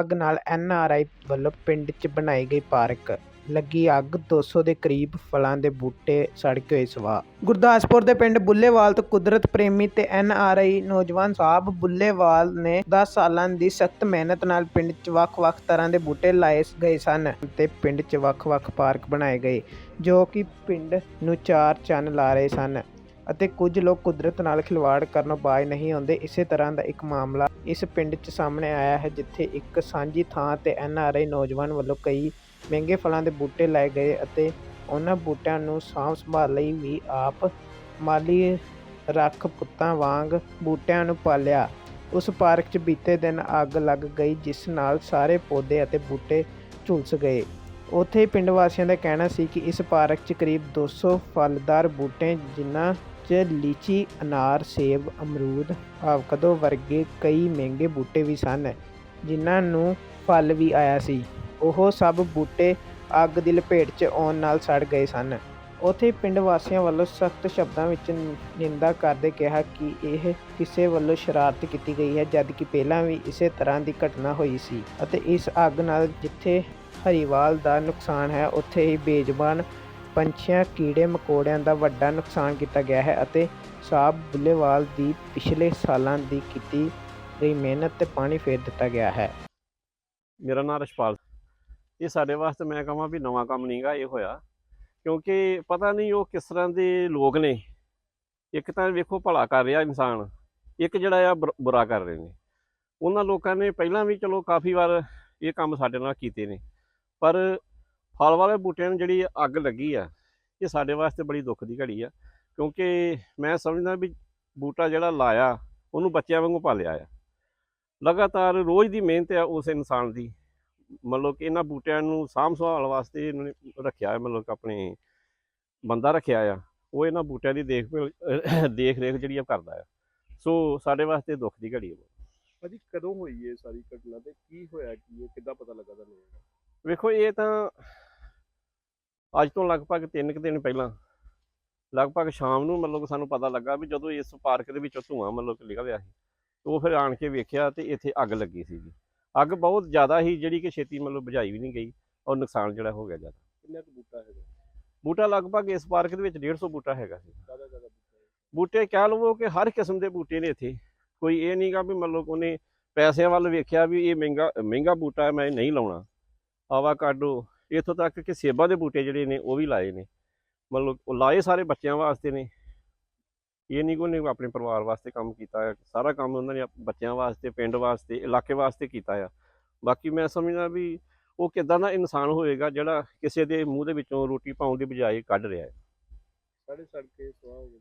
ਅੱਗ ਨਾਲ ਐਨਆਰਆਈ ਵੱਲੋਂ ਪਿੰਡ 'ਚ ਬਣਾਈ ਗਈ ਪਾਰਕ। ਲੱਗੀ ਅੱਗ 200 ਦੇ ਕਰੀਬ ਫਲਾਂ ਦੇ ਬੂਟੇ ਸੜ ਕੇ ਹੋਏ ਸਵਾਹ। ਗੁਰਦਾਸਪੁਰ ਦੇ ਪਿੰਡ ਬੁੱਲੇਵਾਲ ਤੋਂ ਕੁਦਰਤ ਪ੍ਰੇਮੀ ਤੇ ਐਨਆਰਆਈ ਨੌਜਵਾਨ ਸਾਹਿਬ ਬੁੱਲੇਵਾਲ ਨੇ 10 ਸਾਲਾਂ ਦੀ ਸਖਤ ਮਿਹਨਤ ਨਾਲ ਪਿੰਡ 'ਚ ਵੱਖ-ਵੱਖ ਤਰ੍ਹਾਂ ਦੇ ਬੂਟੇ ਲਾਏ ਗਏ ਸਨ ਤੇ ਪਿੰਡ 'ਚ ਵੱਖ-ਵੱਖ ਪਾਰਕ ਬਣਾਏ ਗਏ, ਜੋ ਕਿ ਪਿੰਡ ਨੂੰ ਚਾਰ ਚੰਨ ਲਾ ਰਹੇ ਸਨ ਅਤੇ ਕੁਝ ਲੋਕ ਕੁਦਰਤ ਨਾਲ ਖਿਲਵਾੜ ਕਰਨੋਂ ਬਾਜ਼ ਨਹੀਂ ਆਉਂਦੇ, ਇਸੇ ਤਰ੍ਹਾਂ ਦਾ ਇੱਕ ਮਾਮਲਾ ਇਸ ਪਿੰਡ 'ਚ ਸਾਹਮਣੇ ਆਇਆ ਹੈ, ਜਿੱਥੇ ਇੱਕ ਸਾਂਝੀ ਥਾਂ ਤੇ ਐਨਆਰਆਈ ਨੌਜਵਾਨ ਵੱਲੋਂ ਕਈ ਮਹਿੰਗੇ ਫਲਾਂ ਦੇ ਬੂਟੇ ਲਾਏ ਗਏ ਅਤੇ ਉਹਨਾਂ ਬੂਟਿਆਂ ਨੂੰ ਸਾਂਭ ਸੰਭਾਲ ਲਈ ਵੀ ਆਪ ਮਾਲੀ ਰੱਖ ਪੁੱਤਾਂ ਵਾਂਗ ਬੂਟਿਆਂ ਨੂੰ ਪਾਲਿਆ। ਉਸ ਪਾਰਕ 'ਚ ਬੀਤੇ ਦਿਨ ਅੱਗ ਲੱਗ ਗਈ, ਜਿਸ ਨਾਲ ਸਾਰੇ ਪੌਦੇ ਅਤੇ ਬੂਟੇ ਝੁਲਸ ਗਏ। ਉੱਥੇ ਪਿੰਡ ਵਾਸੀਆਂ ਦਾ ਕਹਿਣਾ ਸੀ ਕਿ ਇਸ ਪਾਰਕ 'ਚ ਕਰੀਬ 200 ਫਲਦਾਰ ਬੂਟੇ, ਜਿਨ੍ਹਾਂ 'ਚ ਲੀਚੀ, ਅਨਾਰ, ਸੇਬ, ਅਮਰੂਦ ਆਵਕਦੋ ਵਰਗੇ ਕਈ ਮਹਿੰਗੇ ਬੂਟੇ ਵੀ ਸਨ, ਜਿਨ੍ਹਾਂ ਨੂੰ ਫਲ ਵੀ ਆਇਆ ਸੀ। ਉਹ ਸਭ ਬੂਟੇ ਅੱਗ ਦੀ ਲਪੇਟ 'ਚ ਆਉਣ ਨਾਲ ਸੜ ਗਏ ਸਨ। ਉੱਥੇ ਪਿੰਡ ਵਾਸੀਆਂ ਵੱਲੋਂ ਸਖਤ ਸ਼ਬਦਾਂ ਵਿੱਚ ਨਿੰਦਾ ਕਰਦੇ ਕਿਹਾ ਕਿ ਇਹ ਕਿਸੇ ਵੱਲੋਂ ਸ਼ਰਾਰਤ ਕੀਤੀ ਗਈ ਹੈ, ਜਦਕਿ ਪਹਿਲਾਂ ਵੀ ਇਸੇ ਤਰ੍ਹਾਂ ਦੀ ਘਟਨਾ ਹੋਈ ਸੀ। ਅਤੇ ਇਸ ਅੱਗ ਨਾਲ ਜਿੱਥੇ ਹਰੀਵਾਲ ਦਾ ਨੁਕਸਾਨ ਹੈ, ਉੱਥੇ ਹੀ ਬੇਜ਼ਬਾਨ ਪੰਛੀਆਂ ਕੀੜੇ ਮਕੌੜਿਆਂ ਦਾ ਵੱਡਾ ਨੁਕਸਾਨ ਕੀਤਾ ਗਿਆ ਹੈ ਅਤੇ ਸਾਬ ਬੁੱਲੇਵਾਲ ਦੀ ਪਿਛਲੇ ਸਾਲਾਂ ਦੀ ਕੀਤੀ ਗਈ ਮਿਹਨਤ ਤੇ ਪਾਣੀ ਫੇਰ ਦਿੱਤਾ ਗਿਆ ਹੈ। ਮੇਰਾ ਨਾਮ ਰਸ਼ਪਾਲ ਇਹ ਸਾਡੇ ਵਾਸਤੇ ਮੈਂ ਕਹਾਂ ਵੀ ਨਵਾਂ ਕੰਮ ਨਹੀਂਗਾ ਇਹ ਹੋਇਆ। ਕਿਉਂਕਿ ਪਤਾ ਨਹੀਂ ਉਹ ਕਿਸ ਤਰ੍ਹਾਂ ਦੇ ਲੋਕ ਨੇ। ਇੱਕ ਤਾਂ ਵੇਖੋ ਭਲਾ ਕਰ ਰਿਹਾ ਇਨਸਾਨ। ਇੱਕ ਜਿਹੜਾ ਆ ਬੁਰ- ਬੁਰਾ ਕਰ ਰਹੇ ਨੇ। ਉਹਨਾਂ ਲੋਕਾਂ ਨੇ ਪਹਿਲਾਂ ਵੀ ਚਲੋ ਕਾਫੀ ਵਾਰ ਇਹ ਕੰਮ ਸਾਡੇ ਨਾਲ ਕੀਤੇ ਨੇ। ਪਰ ਫਲ ਵਾਲੇ ਬੂਟਿਆਂ ਨੂੰ ਜਿਹੜੀ ਅੱਗ ਲੱਗੀ ਆ ਇਹ ਸਾਡੇ ਵਾਸਤੇ ਬੜੀ ਦੁੱਖ ਦੀ ਘੜੀ ਆ ਕਿਉਂਕਿ ਮੈਂ ਸਮਝਦਾ ਵੀ ਬੂਟਾ ਜਿਹੜਾ ਲਾਇਆ ਉਹਨੂੰ ਬੱਚਿਆਂ ਵਾਂਗੂ ਪਾਲਿਆ ਆ। ਲਗਾਤਾਰ ਰੋਜ਼ ਦੀ ਮਿਹਨਤ ਆ ਉਸ ਇਨਸਾਨ ਦੀ। ਮਤਲਬ ਕਿ ਇਹਨਾਂ ਬੂਟਿਆਂ ਨੂੰ ਸਾਂਭ ਸੰਭਾਲ ਵਾਸਤੇ ਇਹਨਾਂ ਨੇ ਰੱਖਿਆ ਹੈ ਮਤਲਬ ਕਿ ਆਪਣੇ ਬੰਦਾ ਰੱਖਿਆ ਆ। ਉਹ ਇਹਨਾਂ ਬੂਟਿਆਂ ਦੀ ਦੇਖ ਦੇਖ ਰੇਖ ਜਿਹੜੀ ਆ ਕਰਦਾ ਆ। ਸੋ ਸਾਡੇ ਵਾਸਤੇ ਦੁੱਖ ਦੀ ਘੜੀ ਹੈ ਭਾਜੀ ਕਦੋਂ ਹੋਈ ਇਹ ਸਾਰੀ ਘਟਨਾ ਤੇ ਕੀ ਹੋਇਆ ਕੀ ਇਹ ਕਿੱਦਾਂ ਪਤਾ ਲੱਗਾ ਤੁਹਾਨੂੰ? ਵੇਖੋ ਇਹ ਤਾਂ ਅੱਜ ਤੋਂ ਲਗਭਗ 3 ਕੁ ਦਿਨ ਪਹਿਲਾਂ ਲਗਭਗ ਸ਼ਾਮ ਨੂੰ ਮਤਲਬ ਕਿ ਸਾਨੂੰ ਪਤਾ ਲੱਗਾ ਵੀ ਜਦੋਂ ਇਸ ਪਾਰਕ ਦੇ ਵਿੱਚੋਂ ਧੂੰਆਂ ਮਤਲਬ ਕਿ ਨਿਕਲਿਆ ਸੀ ਉਹ ਫਿਰ ਆਣ ਕੇ ਵੇਖਿਆ ਤੇ ਇੱਥੇ ਅੱਗ ਲੱਗੀ ਸੀਗੀ। ਅੱਗ ਬਹੁਤ ਜ਼ਿਆਦਾ ਸੀ ਜਿਹੜੀ ਕਿ ਛੇਤੀ ਮਤਲਬ ਬੁਝਾਈ ਵੀ ਨਹੀਂ ਗਈ ਔਰ ਨੁਕਸਾਨ ਜਿਹੜਾ ਹੋ ਗਿਆ ਜ਼ਿਆਦਾ। ਕਿੰਨਾ ਕੁ ਬੂਟਾ ਹੈਗਾ? ਬੂਟਾ ਲਗਭਗ ਇਸ ਪਾਰਕ ਦੇ ਵਿੱਚ 150 ਬੂਟਾ ਹੈਗਾ ਸੀ। ਜ਼ਿਆਦਾ ਜ਼ਿਆਦਾ ਬੂਟਾ ਹੈ। ਕਹਿ ਲਵੋ ਕਿ ਹਰ ਕਿਸਮ ਦੇ ਬੂਟੇ ਨੇ ਇੱਥੇ। ਕੋਈ ਇਹ ਨਹੀਂਗਾ ਵੀ ਮਤਲਬ ਉਹਨੇ ਪੈਸਿਆਂ ਵੱਲ ਵੇਖਿਆ ਵੀ ਇਹ ਮਹਿੰਗਾ ਮਹਿੰਗਾ ਬੂਟਾ ਹੈ ਮੈਂ ਨਹੀਂ ਲਾਉਣਾ। ਆਵਾਕਾਡੋ ਇੱਥੋਂ ਤੱਕ ਕਿ ਸੇਬਾਂ ਦੇ ਬੂਟੇ ਜਿਹੜੇ ਨੇ ਉਹ ਵੀ ਲਾਏ ਨੇ। ਮਤਲਬ ਉਹ ਲਾਏ ਸਾਰੇ ਬੱਚਿਆਂ ਵਾਸਤੇ ਨੇ। ਇਹ ਨਹੀਂ ਕੋਈ ਨੇ ਆਪਣੇ ਪਰਿਵਾਰ ਵਾਸਤੇ ਕੰਮ ਕੀਤਾ ਹੈ ਸਾਰਾ ਕੰਮ ਉਹਨਾਂ ਨੇ ਬੱਚਿਆਂ ਵਾਸਤੇ ਪਿੰਡ ਵਾਸਤੇ ਇਲਾਕੇ ਵਾਸਤੇ ਕੀਤਾ ਆ। ਬਾਕੀ ਮੈਂ ਸਮਝਦਾ ਵੀ ਉਹ ਕਿਦਾਂ ਦਾ ਇਨਸਾਨ ਹੋਏਗਾ ਜਿਹੜਾ ਕਿਸੇ ਦੇ ਮੂੰਹ ਦੇ ਵਿੱਚੋਂ ਰੋਟੀ ਪਾਉਣ ਦੀ ਬਜਾਏ ਕੱਢ ਰਿਹਾ ਹੈ। ਸਾਡੇ ਸੜ ਕੇ ਸੁਆਹ ਹੋ ਗਏ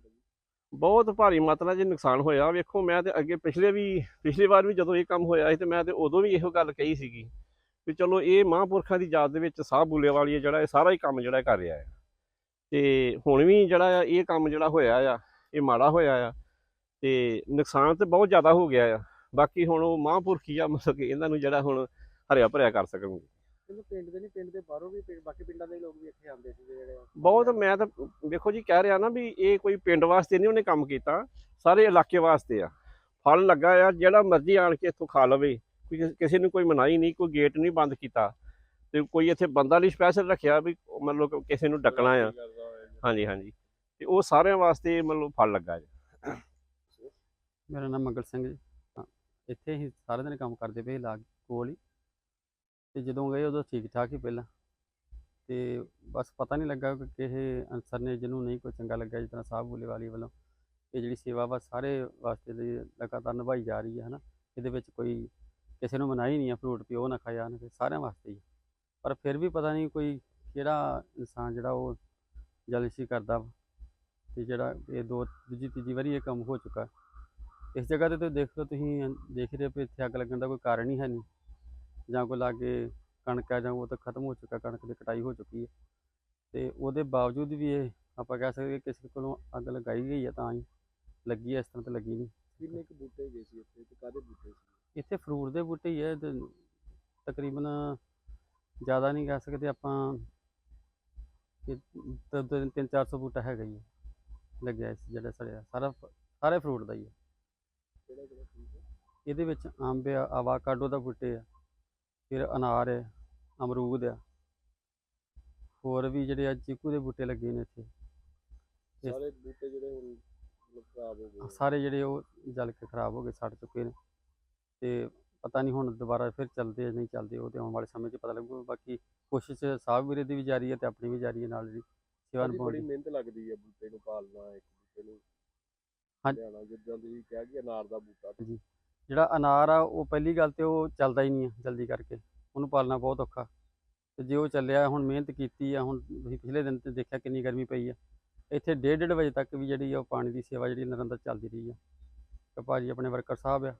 ਬਹੁਤ ਭਾਰੀ ਮਾਤਰਾ 'ਚ ਨੁਕਸਾਨ ਹੋਇਆ। ਵੇਖੋ ਮੈਂ ਤੇ ਅੱਗੇ ਪਿਛਲੇ ਵੀ ਪਿਛਲੀ ਵਾਰ ਵੀ ਜਦੋਂ ਇਹ ਕੰਮ ਹੋਇਆ ਸੀ ਤੇ ਮੈਂ ਤੇ ਉਦੋਂ ਵੀ ਇਹੋ ਗੱਲ ਕਹੀ ਸੀਗੀ। ਵੀ ਚਲੋ ਇਹ ਮਹਾਂਪੁਰਖਾਂ ਦੀ ਯਾਦ ਦੇ ਵਿੱਚ ਸਾਹ ਬੁੱਲੇ ਵਾਲੀ ਜਿਹੜਾ ਇਹ ਸਾਰਾ ਹੀ ਕੰਮ ਜਿਹੜਾ ਕਰ ਰਿਹਾ ਹੈ। ਤੇ ਹੁਣ ਵੀ ਜਿਹੜਾ ਆ ਇਹ ਕੰਮ ਜਿਹੜਾ ਹੋਇਆ ਆ ਇਹ ਮਾੜਾ ਹੋਇਆ ਆ ਤੇ ਨੁਕਸਾਨ ਤੇ ਬਹੁਤ ਜ਼ਿਆਦਾ ਹੋ ਗਿਆ ਆ। ਬਾਕੀ ਹੁਣ ਉਹ ਮਹਾਂਪੁਰਖੀ ਆ ਮਤਲਬ ਕਿ ਇਹਨਾਂ ਨੂੰ ਜਿਹੜਾ ਹੁਣ ਹਰਿਆ ਭਰਿਆ ਕਰ ਸਕਣਗੇ। ਚਲੋ ਪਿੰਡ ਦੇ ਨਹੀਂ ਪਿੰਡ ਦੇ ਬਾਹਰੋਂ ਵੀ ਪਿੰਡ- ਬਾਕੀ ਪਿੰਡਾਂ ਦੇ ਲੋਕ ਵੀ ਇੱਥੇ ਆਉਂਦੇ ਸੀ ਜਿਹੜੇ ਬਹੁਤ ਮੈਂ ਤਾਂ ਵੇਖੋ ਜੀ ਕਹਿ ਰਿਹਾ ਨਾ ਵੀ ਇਹ ਕੋਈ ਪਿੰਡ ਵਾਸਤੇ ਨਹੀਂ ਉਹਨੇ ਕੰਮ ਕੀਤਾ ਸਾਰੇ ਇਲਾਕੇ ਵਾਸਤੇ ਆ। ਫਲ ਲੱਗਾ ਆ ਜਿਹੜਾ ਮਰਜ਼ੀ ਆਣ ਕੇ ਇੱਥੋਂ ਖਾ ਲਵੇ। ਕੋਈ ਕਿਸੇ ਨੂੰ ਕੋਈ ਮਨਾਹੀ ਨਹੀਂ, ਕੋਈ ਗੇਟ ਨਹੀਂ ਬੰਦ ਕੀਤਾ। ਤੇ ਕੋਈ ਇੱਥੇ ਬੰਦਾ ਨਹੀਂ ਸਪੈਸ਼ਲ ਰੱਖਿਆ ਵੀ ਮਤਲਬ ਕਿਸੇ ਨੂੰ ਡੱਕਣਾ ਆ। ਹਾਂਜੀ ਹਾਂਜੀ। ਤੇ ਉਹ ਸਾਰਿਆਂ ਵਾਸਤੇ ਮਤਲਬ ਫਲ ਲੱਗਾ ਜੀ। ਮੇਰਾ ਨਾਮ ਮੰਗਲ ਸਿੰਘ ਜੀ। ਇੱਥੇ ਹੀ ਸਾਰੇ ਦਿਨ ਕੰਮ ਕਰਦੇ ਪਏ ਲਾਗ ਕੋਲ ਹੀ। ਤੇ ਜਦੋਂ ਗਏ ਉਦੋਂ ਠੀਕ ਠਾਕ ਹੀ ਪਹਿਲਾਂ। ਤੇ ਬਸ ਪਤਾ ਨਹੀਂ ਲੱਗਾ ਕਿ ਕਿਸੇ ਅਨਸਰ ਨੇ ਜਿਹਨੂੰ ਨਹੀਂ ਕੋਈ ਚੰਗਾ ਲੱਗਾ, ਜਿਸ ਤਰ੍ਹਾਂ ਸਾਹਿਬ ਬੁੱਲੇ ਵਾਲੀ। ਵੱਲੋਂ ਇਹ ਜਿਹੜੀ ਸੇਵਾ ਵਾ, ਸਾਰੇ ਵਾਸਤੇ ਲਗਾਤਾਰ ਨਿਭਾਈ ਜਾ ਰਹੀ ਹੈ, ਹਨਾ। ਇਹਦੇ ਵਿੱਚ ਕੋਈ ਕਿਸੇ ਨੂੰ ਮਨਾਹੀ ਨਹੀਂ ਆ ਫਰੂਟ ਪਿਓ ਨਾ ਖਾਇਆ ਜਾਣ ਸਾਰਿਆਂ ਵਾਸਤੇ ਹੀ ਪਰ ਫਿਰ ਵੀ ਪਤਾ ਨਹੀਂ ਕੋਈ ਕਿਹੜਾ ਇਨਸਾਨ ਜਿਹੜਾ ਉਹ ਜਲਸੀ ਕਰਦਾ ਵਾ ਤੇ ਜਿਹੜਾ ਇਹ ਦੋ, ਦੂਜੀ, ਤੀਜੀ ਵਾਰੀ ਇਹ ਕੰਮ ਹੋ ਚੁੱਕਾ। ਇਸ ਜਗ੍ਹਾ ਤੇ ਤੁਸੀਂ ਦੇਖ ਲਓ ਤੁਸੀਂ ਦੇਖ ਰਹੇ ਹੋ ਵੀ ਇੱਥੇ ਅੱਗ ਲੱਗਣ ਦਾ ਕੋਈ ਕਾਰਨ ਹੀ ਹੈ ਨਹੀਂ। ਜਾਂ ਕੋਈ ਲਾਗੇ ਕਣਕ ਹੈ ਜਾਂ ਉਹ ਤਾਂ ਖਤਮ ਹੋ ਚੁੱਕਾ, ਕਣਕ ਦੀ ਕਟਾਈ ਹੋ ਚੁੱਕੀ ਹੈ। ਤੇ ਉਹਦੇ ਬਾਵਜੂਦ ਵੀ ਇਹ ਆਪਾਂ ਕਹਿ ਸਕਦੇ ਕਿ ਕਿਸੇ ਕੋਲੋਂ ਅੱਗ ਲਗਾਈ ਗਈ ਹੈ ਤਾਂ ਹੀ। ਲੱਗੀ ਹੈ, ਇਸ ਤਰ੍ਹਾਂ ਤਾਂ ਲੱਗੀ ਨਹੀਂ। ਕਿੰਨੇ ਕੁ ਬੂਟੇ ਗਏ ਸੀ ਇੱਥੇ ਤੇ ਕਾਦੇ ਬੂਟੇ ਸੀ? ਇੱਥੇ ਫਰੂਟ ਦੇ ਬੂਟੇ ਹੀ ਹੈ ਤਕਰੀਬਨ ਜ਼ਿਆਦਾ ਨਹੀਂ ਕਹਿ ਸਕਦੇ ਆਪਾਂ ਤਿੰਨ ਚਾਰ ਸੌ ਬੂਟਾ ਹੈਗਾ ਹੀ ਹੈ ਲੱਗਿਆ ਇਸ ਜਿਹੜਾ ਸੜਿਆ ਸਾਰਾ ਸਾਰੇ ਫਰੂਟ ਦਾ ਹੀ ਹੈ ਇਹਦੇ ਵਿੱਚ ਅੰਬ ਆ ਆਵਾਕਾਡੋ ਦਾ ਬੂਟੇ ਆ ਫਿਰ ਅਨਾਰ ਹੈ ਅਮਰੂਦ ਆ ਹੋਰ ਵੀ ਜਿਹੜੇ ਆ ਚੀਕੂ ਦੇ ਬੂਟੇ ਲੱਗੇ ਨੇ ਇੱਥੇ। ਸਾਰੇ ਬੂਟੇ ਜਿਹੜੇ ਹੁਣ ਖਰਾਬ ਹੋ ਗਏ। ਸਾਰੇ ਜਿਹੜੇ ਉਹ ਜਲ ਕੇ ਖਰਾਬ ਹੋ ਗਏ ਸੜ ਚੁੱਕੇ ਨੇ। ਤੇ ਪਤਾ ਨਹੀਂ ਹੁਣ ਦੁਬਾਰਾ ਫਿਰ ਚੱਲਦੇ ਜਾਂ ਨਹੀਂ ਚੱਲਦੇ ਉਹ ਤੇ ਆਉਣ ਵਾਲੇ ਸਮੇਂ 'ਚ ਪਤਾ ਲੱਗੂ ਬਾਕੀ ਕੋਸ਼ਿਸ਼ ਸਾਹਿਬ ਵੀਰੇ ਦੀ ਵੀ ਜਾਰੀ ਹੈ ਤੇ ਆਪਣੀ ਵੀ ਜਾਰੀ ਹੈ ਨਾਲ ਜਿਹੜੀ ਸੇਵਾ ਨਿਭਾਉਣ ਬੜੀ ਦੀ। ਮਿਹਨਤ ਲੱਗਦੀ ਹੈ ਬੂਟੇ ਨੂੰ ਪਾਲਣਾ ਇੱਕ ਬੂਟੇ ਨੂੰ ਹਾਂ- ਲਿਆਉਣਾ ਜਿੱਦਾਂ ਤੁਸੀਂ ਕਿਹਾ ਕਿ ਅਨਾਰ ਦਾ ਬੂਟਾ। ਜਿਹੜਾ ਅਨਾਰ ਆ ਉਹ ਪਹਿਲੀ ਗੱਲ ਤੇ ਉਹ ਚੱਲਦਾ ਹੀ ਨਹੀਂ ਆ ਜਲਦੀ ਕਰਕੇ ਉਹਨੂੰ ਪਾਲਣਾ ਬਹੁਤ ਔਖਾ। ਤੇ ਜੇ ਉਹ ਚੱਲਿਆ ਹੁਣ ਮਿਹਨਤ ਕੀਤੀ ਆ ਹੁਣ ਤੁਸੀਂ ਪਿਛਲੇ ਦਿਨ ਤੇ ਦੇਖਿਆ ਕਿੰਨੀ ਗਰਮੀ ਪਈ ਆ। ਇੱਥੇ ਡੇਢ ਡੇਢ ਵਜੇ ਤੱਕ ਵੀ ਜਿਹੜੀ ਆ ਉਹ ਪਾਣੀ ਦੀ ਸੇਵਾ ਜਿਹੜੀ ਨਿਰੰਤਰ ਚੱਲਦੀ ਰਹੀ ਆ। ਤੇ ਭਾਜੀ ਆਪਣੇ ਵਰਕਰ ਸਾਹਿਬ ਆ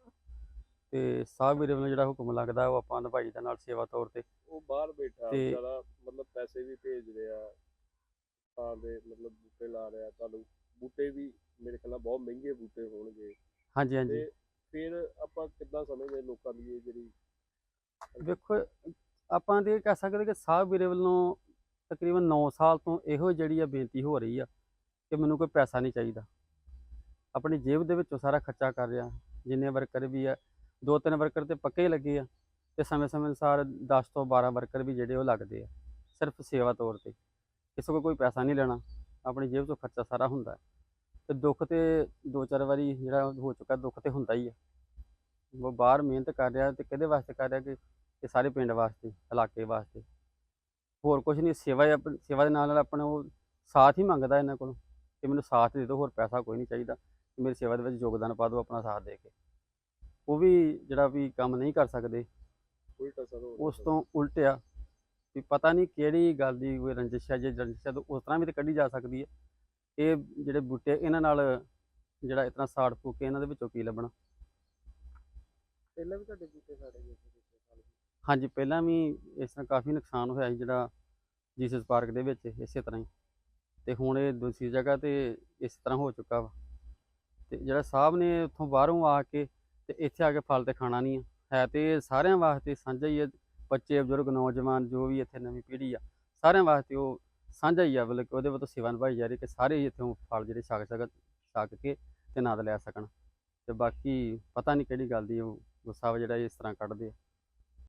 ਤੇ ਸਾਹਿਬ ਵੀਰੇ ਵੱਲੋਂ ਜਿਹੜਾ ਹੁਕਮ ਲੱਗਦਾ ਉਹ ਆਪਾਂ ਨਿਭਾਈ ਦਾ ਨਾਲ ਸੇਵਾ ਤੌਰ ਤੇ। ਉਹ ਬਾਹਰ ਬੈਠਾ ਤੇ- ਮਤਲਬ ਪੈਸੇ ਵੀ ਭੇਜ ਰਿਹਾ ਤਾਂ ਦੇ ਮਤਲਬ ਬੂਟੇ ਲਾ ਰਿਹਾ ਤੁਹਾਨੂੰ ਬੂਟੇ ਵੀ ਮੇਰੇ ਖਿਆਲ ਨਾਲ ਬਹੁਤ ਮਹਿੰਗੇ ਬੂਟੇ ਹੋਣਗੇ। ਹਾਂਜੀ ਹਾਂਜੀ। ਤੇ ਫਿਰ ਆਪਾਂ ਕਿੱਦਾਂ ਸਮਝਦੇ ਲੋਕਾਂ ਦੀ ਇਹ ਜਿਹੜੀ ਵੇਖੋ ਆਪਾਂ ਤੇ ਇਹ ਕਹਿ ਸਕਦੇ ਕਿ ਸਾਹਿਬ ਵੀਰੇ ਵੱਲੋਂ ਤਕਰੀਬਨ 9 ਸਾਲ ਤੋਂ ਇਹੋ ਜਿਹੜੀ ਆ ਬੇਨਤੀ ਹੋ ਰਹੀ ਆ ਕਿ ਮੈਨੂੰ ਕੋਈ ਪੈਸਾ ਨਹੀਂ ਚਾਹੀਦਾ। ਆਪਣੀ ਜੇਬ ਦੇ ਵਿੱਚੋਂ ਸਾਰਾ ਖਰਚਾ ਕਰ ਰਿਹਾ ਜਿੰਨੇ ਵਰਕਰ ਵੀ ਆ ਦੋ ਤਿੰਨ ਵਰਕਰ ਤੇ ਪੱਕੇ ਹੀ ਲੱਗੇ ਆ ਤੇ ਸਮੇਂ-ਸਮੇਂ ਅਨੁਸਾਰ 10 ਤੋਂ 12 ਵਰਕਰ ਵੀ ਜਿਹੜੇ ਉਹ ਲੱਗਦੇ ਆ, ਸਿਰਫ ਸੇਵਾ ਤੌਰ ਤੇ। ਕਿਸੇ ਕੋਲ ਕੋਈ ਪੈਸਾ ਨਹੀਂ ਲੈਣਾ, ਆਪਣੀ ਜੇਬ ਤੋਂ ਖਰਚਾ ਸਾਰਾ ਹੁੰਦਾ ਹੈ। ਤੇ ਦੁੱਖ ਤੇ ਦੋ ਚਾਰ ਵਾਰੀ ਜਿਹੜਾ ਹੋ ਚੁੱਕਾ ਦੁੱਖ ਤੇ ਹੁੰਦਾ ਹੀ ਆ। ਉਹ ਬਾਹਰ ਮਿਹਨਤ ਕਰ ਰਿਹਾ ਤੇ ਕਿਹਦੇ ਵਾਸਤੇ ਕਰ ਰਿਹਾ ਕਿ ਇਹ ਸਾਰੇ ਪਿੰਡ ਵਾਸਤੇ, ਇਲਾਕੇ ਵਾਸਤੇ। ਹੋਰ ਕੁਝ ਨਹੀਂ, ਸੇਵਾ ਸੇਵਾ ਦੇ ਨਾਲ ਨਾਲ ਆਪਣਾ ਉਹ ਸਾਥ ਹੀ ਮੰਗਦਾ ਇਹਨਾਂ ਕੋਲੋਂ ਕਿ ਮੈਨੂੰ ਸਾਥ ਦੇ ਦਿਓ, ਹੋਰ ਪੈਸਾ ਕੋਈ ਨਹੀਂ ਚਾਹੀਦਾ। ਮੇਰੀ ਸੇਵਾ ਦੇ ਵਿੱਚ ਯੋਗਦਾਨ ਪਾ ਦਿਓ, ਆਪਣਾ ਸਾਥ ਦੇ ਕੇ। ਉਹ ਵੀ ਜਿਹੜਾ ਵੀ ਕੰਮ ਨਹੀਂ ਕਰ ਸਕਦੇ ਉਲਟਾ ਸਰ ਉਸ ਤੋਂ ਉਲਟ ਆ ਵੀ ਪਤਾ ਨਹੀਂ ਕਿਹੜੀ ਗੱਲ ਦੀ ਕੋਈ ਰੰਜਿਸ਼ ਹੈ ਜੇ ਰੰਜਿਸ਼ ਹੈ ਤਾਂ ਉਸ ਤਰ੍ਹਾਂ ਵੀ ਤਾਂ ਕੱਢੀ ਜਾ ਸਕਦੀ ਹੈ। ਇਹ ਜਿਹੜੇ ਬੂਟੇ ਇਹਨਾਂ ਨਾਲ ਜਿਹੜਾ ਇਤਨਾ ਸਾੜ ਫੂਕ ਕੇ ਇਹਨਾਂ ਦੇ ਵਿੱਚੋਂ ਕੀ ਲੱਭਣਾ? ਪਹਿਲਾਂ ਵੀ ਤੁਹਾਡੇ ਬੂਟੇ ਸਾਡੇ ਗਏ। ਹਾਂਜੀ ਪਹਿਲਾਂ ਵੀ ਇਸ ਤਰ੍ਹਾਂ ਕਾਫੀ ਨੁਕਸਾਨ ਹੋਇਆ ਸੀ ਜਿਹੜਾ ਜੀਸਸ ਪਾਰਕ ਦੇ ਵਿੱਚ ਇਸੇ ਤਰ੍ਹਾਂ ਹੀ। ਤੇ ਹੁਣ ਇਹ ਦੂਸਰੀ ਜਗ੍ਹਾ ਤੇ ਇਸ ਤਰ੍ਹਾਂ ਹੋ ਚੁੱਕਾ ਵਾ। ਤੇ ਜਿਹੜਾ ਸਾਹਿਬ ਨੇ ਉੱਥੋਂ ਬਾਹਰੋਂ ਆ ਕੇ ਤੇ ਇੱਥੇ ਆ ਕੇ ਫਲ ਤੇ ਖਾਣਾ ਨਹੀਂ ਆ। ਹੈ ਤੇ ਸਾਰਿਆਂ ਵਾਸਤੇ ਸਾਂਝਾ ਹੀ ਹੈ ਬੱਚੇ, ਬਜ਼ੁਰਗ, ਨੌਜਵਾਨ, ਜੋ ਵੀ ਇੱਥੇ ਨਵੀਂ ਪੀੜ੍ਹੀ ਆ, ਸਾਰਿਆਂ ਵਾਸਤੇ ਉਹ ਸਾਂਝਾ ਹੀ ਆ, ਮਤਲਬ ਕਿ ਉਹਦੇ ਵੱਲੋਂ ਸੇਵਾ ਨਿਭਾਈ ਜਾ ਰਹੀ ਕਿ ਸਾਰੇ ਇੱਥੋਂ ਫਲ ਜਿਹੜੇ ਛਕ ਸਕਣ ਛਕ ਕੇ ਤੇ ਆਨੰਦ ਲੈ ਸਕਣ। ਤੇ ਬਾਕੀ ਪਤਾ ਨਹੀਂ ਕਿਹੜੀ ਗੱਲ ਦੀ ਉਹ ਗੁੱਸਾ ਵਾ ਜਿਹੜਾ ਇਸ ਤਰ੍ਹਾਂ ਕੱਢਦੇ ਆ।